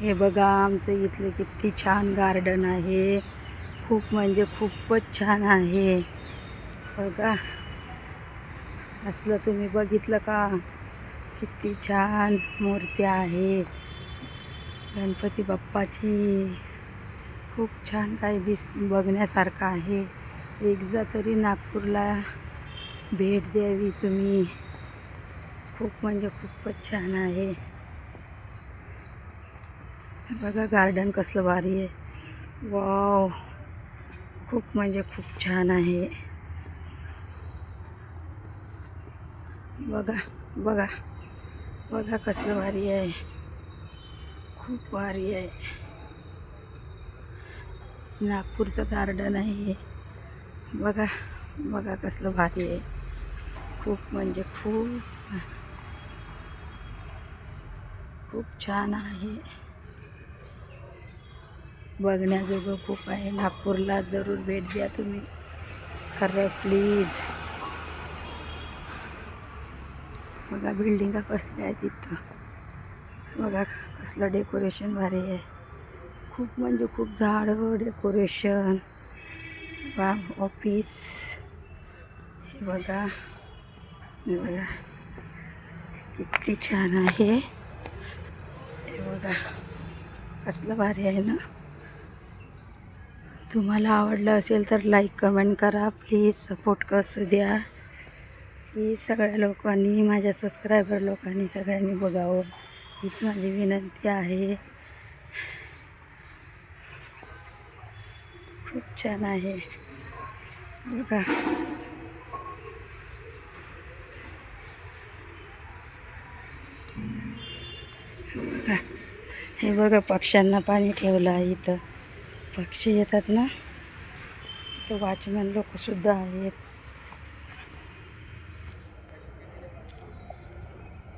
हे बघा आमचं इथलं किती छान गार्डन आहे. खूप म्हणजे खूपच छान आहे. बघा. असलं तुम्ही बघितलं का? किती छान मूर्त्या आहेत गणपती बाप्पाची. खूप छान काही दिस बघण्यासारखं आहे. एकदा तरी नागपूरला भेट द्यावी तुम्ही. खूप म्हणजे खूपच छान आहे. बघा गार्डन कसलं भारी आहे. वाव खूप म्हणजे खूप छान आहे. बघा बघा. बघा कसलं भारी आहे. खूप भारी आहे. नागपूरचं गार्डन आहे. बघा बघा कसलं भारी आहे. खूप म्हणजे खूप खूप छान आहे. बघण्याजोगं खूप आहे. नागपूरला जरूर भेट द्या तुम्ही. खरं प्लीज बघा बिल्डिंगा कसल्या आहेत तिथं बघा कसलं डेकोरेशन भारी आहे. खूप म्हणजे खूप झाडं डेकोरेशन बा ऑफिस हे बघा. हे बघा. किती छान आहे. हे बघा. कसलं भारी आहे ना. तुम्हाला आवडलं असेल तर लाईक कमेंट करा. प्लीज सपोर्ट कसू द्या. प्लीज सगळ्या लोकांनी माझ्या सबस्क्रायबर लोकांनी सगळ्यांनी बघावं. हीच माझी विनंती आहे. खूप छान आहे. बघा. बघा. हे बघा पक्ष्यांना पाणी ठेवलं आहे इथं. पक्षी येतात ना तो वॉचमॅन लोकसुद्धा आहेत.